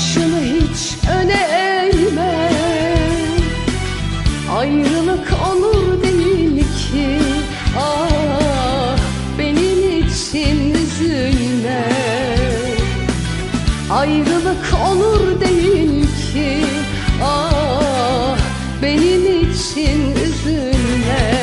Başını hiç öne eğme. Ayrılık olur değil ki. Ah benim için üzülme. Ayrılık olur değil ki. Ah benim için üzülme.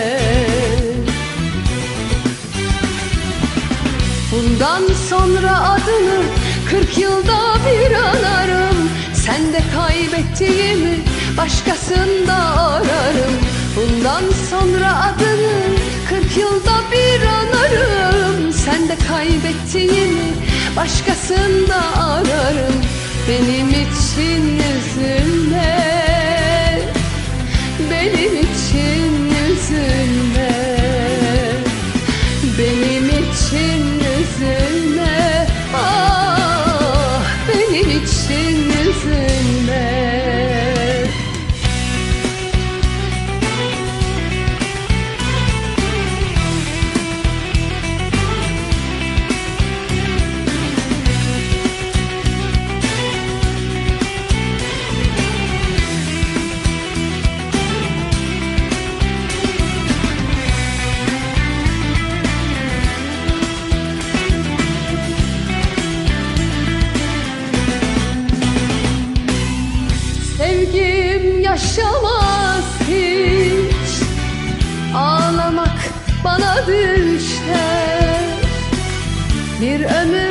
Bundan sonra adını kırk yılda bir anarım Sen de kaybettiğimi başkasında ararım. Bundan sonra adını kırk yılda bir anarım. Sen de kaybettiğimi başkasında ararım. Benim için üzülme Benim için için Yaşamaz hiç. Ağlamak bana düşer. Bir ömür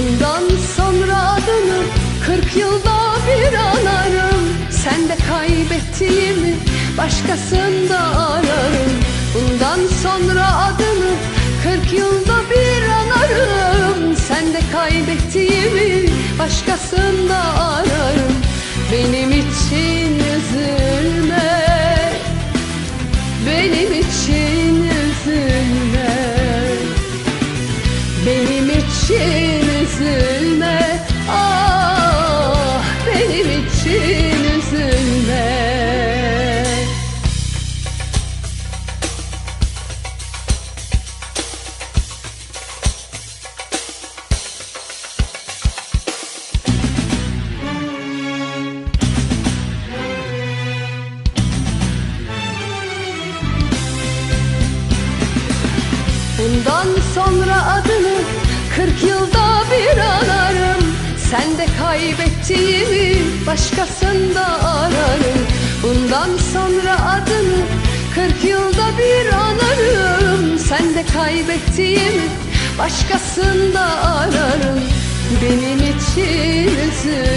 Bundan sonra adını kırk yılda bir anarım. Sen de kaybettiğimi başkasında ararım. Bundan sonra adını kırk yılda bir anarım. Sen de kaybettiğimi başkasında ararım Bundan sonra adını kırk yılda bir anarım Sen de kaybettiğimi başkasında ararım. Bundan sonra adını kırk yılda bir anarım. Sen de kaybettiğimi başkasında ararım. Benim için üzülme ah